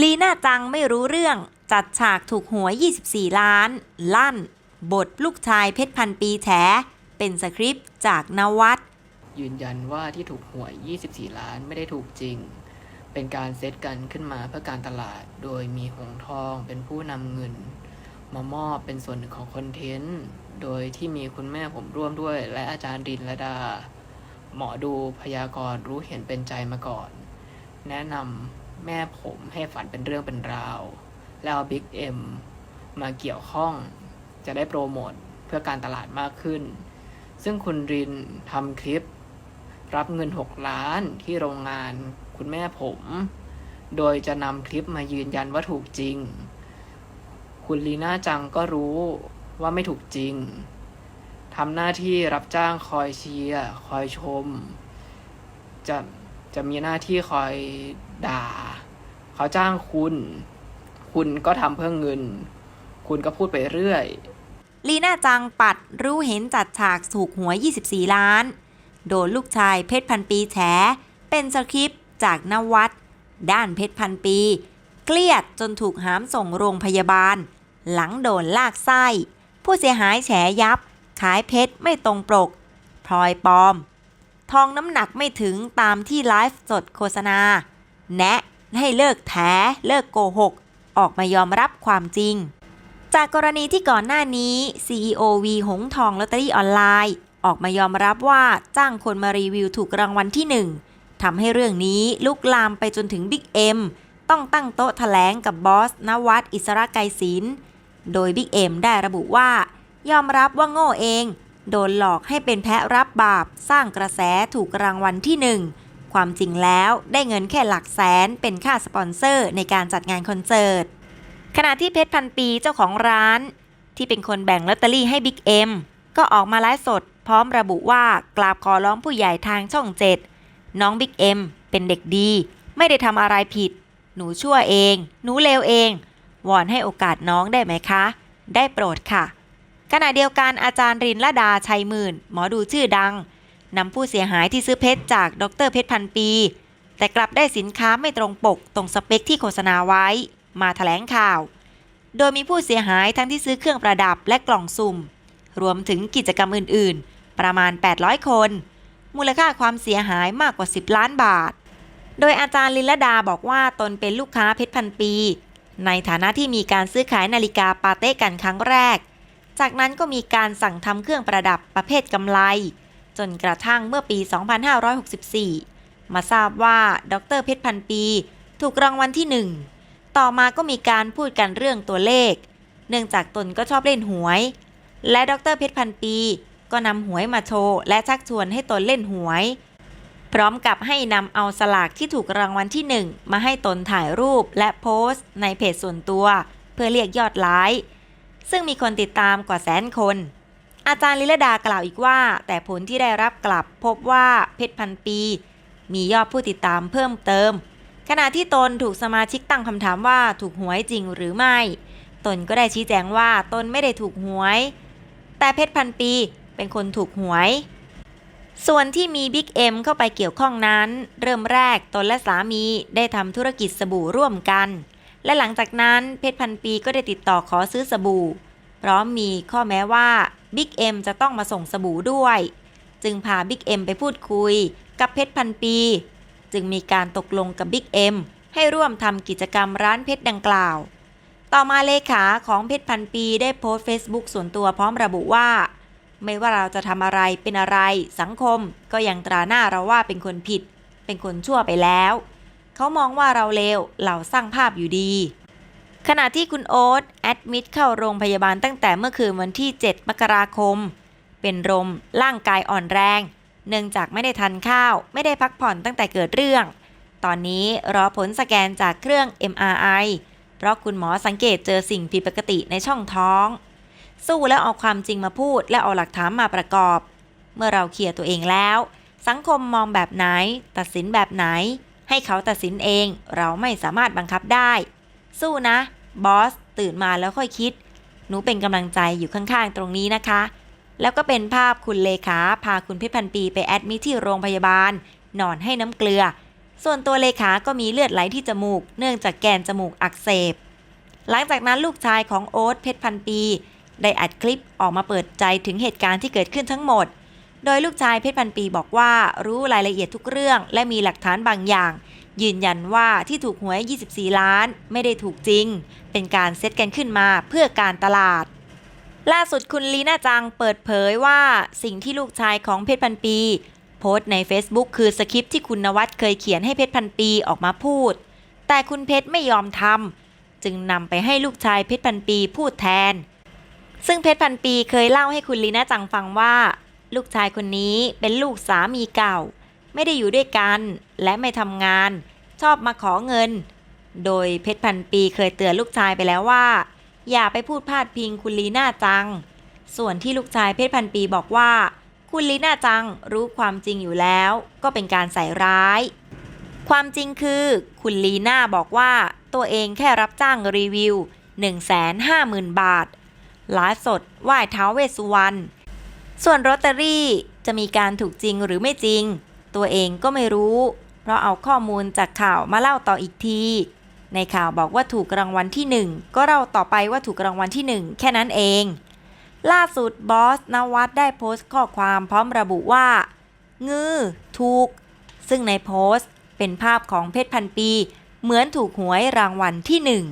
ลีน่าจังไม่รู้เรื่องจัดฉากถูกหวย 24 ล้าน ลั่น บทลูกชายเพชรพันปีแฉ เป็นสคริปต์จากนวัดยืนยันว่าที่ถูกหวย 24 ล้านไม่ได้ถูกจริง เป็นการเซตกันขึ้นมาเพื่อการตลาด โดยมีหงทองเป็นผู้นำเงิน มามอบเป็นส่วนหนึ่งของคอนเทนต์ โดยที่มีคุณแม่ผมร่วมด้วย และอาจารย์รินละดา หมอดูพยากรณ์รู้เห็นเป็นใจมาก่อน แนะนำ แม่ผมให้ฝันเป็นเรื่องเป็นราว แล้วเอาบิ๊กเอ็มมาเกี่ยวข้องจะได้โปรโมทเพื่อการตลาดมากขึ้น ซึ่งคุณรินทำคลิป รับเงิน 6 ล้านที่โรงงานคุณแม่ผม โดยจะนำคลิปมายืนยันว่าถูกจริง คุณลีน่าจังก็รู้ว่าไม่ถูกจริงทำหน้าที่รับจ้างคอยเชียร์ คอยชม จะจะมีหน้าที่คอยด่า เขาจ้างคุณ คุณก็ทำเพื่อเงิน คุณก็พูดไปเรื่อย ลีน่าจังปัดรู้เห็นจัดฉากถูกหวย 24 ล้าน โดนลูกชายเพชรพันปีแฉ เป็นสคริปต์จากนวัด ด้านเพชรพันปีเครียดจนถูกหามส่งโรงพยาบาล หลังโดนลากไส้ ผู้เสียหายแฉยับ ขายเพชรไม่ตรงปกพลอยปลอม ทองน้ำหนักไม่ถึงตามที่ไลฟ์สดโฆษณา แนะ ให้เลิกแถเลิกโกหก ออกมายอมรับความจริง จากกรณีที่ก่อนหน้านี้ CEO V หงทองลอตเตอรี่ออนไลน์ ออกมายอมรับว่าจ้างคนมารีวิวถูกรางวัลที่ 1ทำให้เรื่องนี้ลุกลามไปจนถึงบิ๊กเอ็มต้องตั้งโต๊ะแถลงกับบอสนวัดอิสระไกรศิลโดยบิ๊กเอ็มได้ระบุว่า ยอมรับว่าโง่เอง โดนหลอกให้เป็นแพะรับบาป สร้างกระแสถูกรางวัลที่1 ความจริงแล้วได้เงินแค่หลักแสนเป็นค่าสปอนเซอร์ในการจัดงานคอนเสิร์ต ขณะที่เพชรพันปีเจ้าของร้าน ที่เป็นคนแบ่งลอตเตอรี่ให้บิ๊กเอ็มก็ออกมาไลฟ์สด พร้อมระบุว่ากราบขอร้องผู้ใหญ่ทางช่องเจ็ดน้องบิ๊กเอ็มเป็นเด็กดี ไม่ได้ทำอะไรผิด หนูชั่วเอง หนูเลวเอง วอนให้โอกาสน้องได้ไหมคะ ได้โปรดค่ะ ขณะเดียวกันอาจารย์รินละดาชัยหมื่น หมอดูชื่อดัง นำผู้เสียหายที่ซื้อเพชรจากดรเพชรพันปี แต่กลับได้สินค้าไม่ตรงปกตรงสเปคที่โฆษณาไว้ มาแถลงข่าว โดยมีผู้เสียหายทั้งที่ซื้อเครื่องประดับและกล่องสุ่ม รวมถึงกิจกรรมอื่น ๆ ประมาณ 800 คน มูลค่าความเสียหายมากกว่า 10 ล้านบาท โดยอาจารย์ลินลดาบอกว่าตนเป็นลูกค้าเพชรพันปี ในฐานะที่มีการซื้อขายนาฬิกาปาเต้กันครั้งแรก จากนั้นก็มีการสั่งทำเครื่องประดับประเภทกำไล จนกระทั่งเมื่อปี 2564 มาทราบว่าดรเพชรพันปี ถูกรางวัลที่หนึ่งต่อมาก็มีการพูดกันเรื่องตัวเลข เนื่องจากตนก็ชอบเล่นหวย และดรเพชรพันปี ก็นำหวยมาโชว์ และชักชวนให้ตนเล่นหวย พร้อมกับให้นำเอาสลากที่ถูกรางวัลที่ 1 มาให้ตนถ่ายรูปและโพสต์ ในเพจส่วนตัว เพื่อเรียกยอดไลค์ซึ่งมีคนติดตามกว่าแสนคน อาจารย์ลิลดากล่าวอีกว่า แต่ผลที่ได้รับกลับพบว่าเพชรพันปี มียอดผู้ติดตามเพิ่มเติม ขณะที่ตนถูกสมาชิกตั้งคำถามว่าถูกหวยจริงหรือไม่ ตนก็ได้ชี้แจงว่าตนไม่ได้ถูกหวย แต่เพชรพันปีเป็นคนถูกหวย ส่วนที่มีบิ๊กเอ็มเข้าไปเกี่ยวข้องนั้น เริ่มแรกตนและสามีได้ทำธุรกิจสบู่ร่วมกัน และหลังจากนั้นเพชรพันปีก็ได้ติดต่อขอซื้อสบู่ พร้อมมีข้อแม้ว่า บิ๊กเอ็มจะต้องมาส่งสบู่ด้วย จึงพาบิ๊กเอ็มไปพูดคุยกับเพชรพันปี จึงมีการตกลงกับบิ๊กเอ็มให้ร่วมทำกิจกรรมร้านเพชรดังกล่าว ต่อมาเลขาของเพชรพันปีได้โพสต์เฟซบุ๊กส่วนตัวพร้อมระบุว่า ไม่ว่าเราจะทำอะไรเป็นอะไร สังคมก็ยังตราหน้าเราว่าเป็นคนผิด เป็นคนชั่วไปแล้ว เขามองว่าเราเลวเราสร้างภาพอยู่ดี ขณะที่คุณโอ๊ตแอดมิดเข้าโรงพยาบาลตั้งแต่เมื่อคืนวันที่ 7 มกราคม เป็นลมร่างกายอ่อนแรง เนื่องจากไม่ได้ทานข้าว ไม่ได้พักผ่อนตั้งแต่เกิดเรื่อง ตอนนี้รอผลสแกนจากเครื่อง MRI เพราะคุณหมอสังเกตเจอสิ่งผิดปกติในช่องท้อง สู้แล้วเอาความจริงมาพูดและเอาหลักฐานมาประกอบ เมื่อเราเคลียร์ตัวเองแล้ว สังคมมองแบบไหน ตัดสินแบบไหน ให้เขาตัดสินเองเราไม่สามารถบังคับได้ สู้นะ บอสตื่นมาแล้วค่อยคิด หนูเป็นกำลังใจอยู่ข้างๆ ตรงนี้นะคะ แล้วก็เป็นภาพคุณเลขาพาคุณเพชรพันปีไปแอดมิทที่โรงพยาบาล นอนให้น้ำเกลือ ส่วนตัวเลขาก็มีเลือดไหลที่จมูก เนื่องจากแกนจมูกอักเสบ หลังจากนั้นลูกชายของโอ๊ตเพชรพันปี ได้อัดคลิปออกมาเปิดใจถึงเหตุการณ์ที่เกิดขึ้นทั้งหมด โดยลูกชายเพชรพันปีบอกว่ารู้รายละเอียดทุกเรื่อง และมีหลักฐานบางอย่าง ยืนยันว่าที่ถูกหวย 24 ล้านไม่ได้ถูกจริง เป็นการเซตกันขึ้นมาเพื่อการตลาด ล่าสุดคุณลีน่าจังเปิดเผยว่าสิ่งที่ลูกชายของเพชรพันปี โพสต์ใน Facebook คือสคริปที่คุณนวัดเคยเขียนให้เพชรพันปีออกมาพูด แต่คุณเพชรไม่ยอมทำจึงนำไปให้ลูกชายเพชรพันปีพูดแทน ซึ่งเพชรพันปีเคยเล่าให้คุณลีน่าจังฟังว่า ลูกชายคนนี้เป็นลูกสามีเก่า ไม่ได้อยู่ด้วยกัน และไม่ทำงาน ชอบมาขอเงิน โดยเพชรพันปีเคยเตือนลูกชายไปแล้วว่า อย่าไปพูดพาดพิงคุณลีน่าจัง ส่วนที่ลูกชายเพชรพันปีบอกว่า คุณลีน่าจังรู้ความจริงอยู่แล้ว ก็เป็นการใส่ร้าย ความจริงคือ คุณลีน่าบอกว่าตัวเองแค่รับจ้างรีวิว 150,000 บาทไลฟ์สดไหว้ท้าเวสสุวรรณส่วนลอตเตอรี่จะมีการถูกจริงหรือไม่จริง ตัวเองก็ไม่รู้ เพราะเอาข้อมูลจากข่าวมาเล่าต่ออีกที ในข่าวบอกว่าถูกรางวัลที่หนึ่งก็เล่าต่อไปว่าถูกรางวัลที่หนึ่งแค่นั้นเอง ล่าสุดบอสนวัดได้โพสต์ข้อความพร้อมระบุว่า งือถูก ซึ่งในโพสต์เป็นภาพของเพชรพันปี เหมือนถูกหวยรางวัลที่หนึ่ง